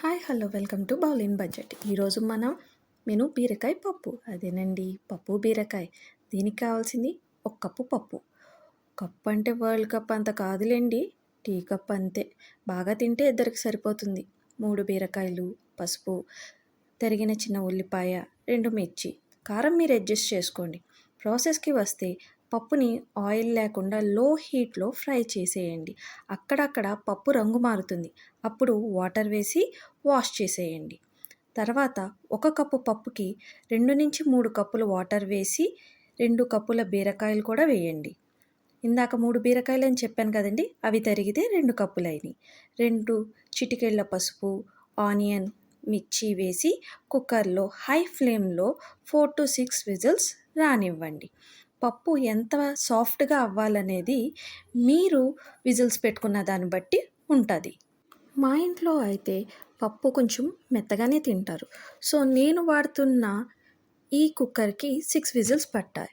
Hi hello welcome to bowlin budget. ఈరోజు మనం menu బీరకాయ పప్పు. అదేనండి పప్పు బీరకాయ. దీనికి కావాల్సింది ఒక కప్పు పప్పు. కప్పు అంటే వరల్డ్ కప్ అంత కాదులేండి టీ కప్ అంతే. బాగా తింటే ఇద్దరికి సరిపోతుంది. మూడు బీరకాయలు పసుపు తరిగిన చిన్న ఉల్లిపాయ రెండు మిర్చి. కారం మీరు అడ్జస్ట్ చేసుకోండి. ప్రాసెస్కి వస్తే పప్పుని ఆయిల్ లేకుండా లో హీట్లో ఫ్రై చేసేయండి. అక్కడక్కడ పప్పు రంగు మారుతుంది. అప్పుడు వాటర్ వేసి వాష్ చేసేయండి. తర్వాత ఒక కప్పు పప్పుకి రెండు నుంచి మూడు కప్పులు వాటర్ వేసి రెండు కప్పుల బీరకాయలు కూడా వేయండి. ఇందాక మూడు బీరకాయలు అని చెప్పాను కదండి అవి తరిగితే రెండు కప్పులు అయినాయి రెండు చిటికెళ్ళ పసుపు ఆనియన్ మిర్చి వేసి కుక్కర్లో హై ఫ్లేమ్లో ఫోర్ టు సిక్స్ విజిల్స్ రానివ్వండి. పప్పు ఎంత సాఫ్ట్గా అవ్వాలనేది మీరు విజిల్స్ పెట్టుకున్న దాన్ని బట్టి ఉంటుంది. మా ఇంట్లో అయితే పప్పు కొంచెం మెత్తగానే తింటారు. సో నేను వాడుతున్న ఈ కుక్కర్కి సిక్స్ విజిల్స్ పట్టాయి.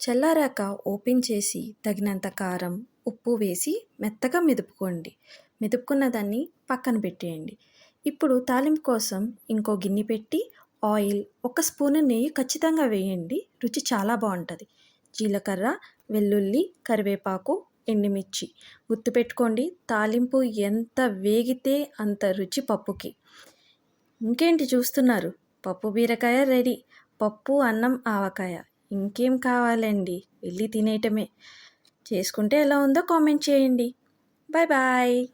చల్లారాక ఓపెన్ చేసి తగినంత కారం ఉప్పు వేసి మెత్తగా మెదుపుకోండి. మెదుపుకున్న దాన్ని పక్కన పెట్టేయండి. ఇప్పుడు తాలింపు కోసం ఇంకో గిన్నె పెట్టి ఆయిల్ ఒక స్పూన్ నెయ్యి ఖచ్చితంగా వేయండి. రుచి చాలా బాగుంటుంది. జీలకర్ర వెల్లుల్లి కరివేపాకు ఎండుమిర్చి. గుర్తుపెట్టుకోండి తాలింపు ఎంత వేగితే అంత రుచి పప్పుకి. ఇంకేంటి చూస్తున్నారు? పప్పు బీరకాయ రెడీ. పప్పు అన్నం ఆవకాయ. ఇంకేం కావాలండి? వెళ్ళి తినేయటమే. చేసుకుంటే ఎలా ఉందో కామెంట్ చేయండి. Bye bye.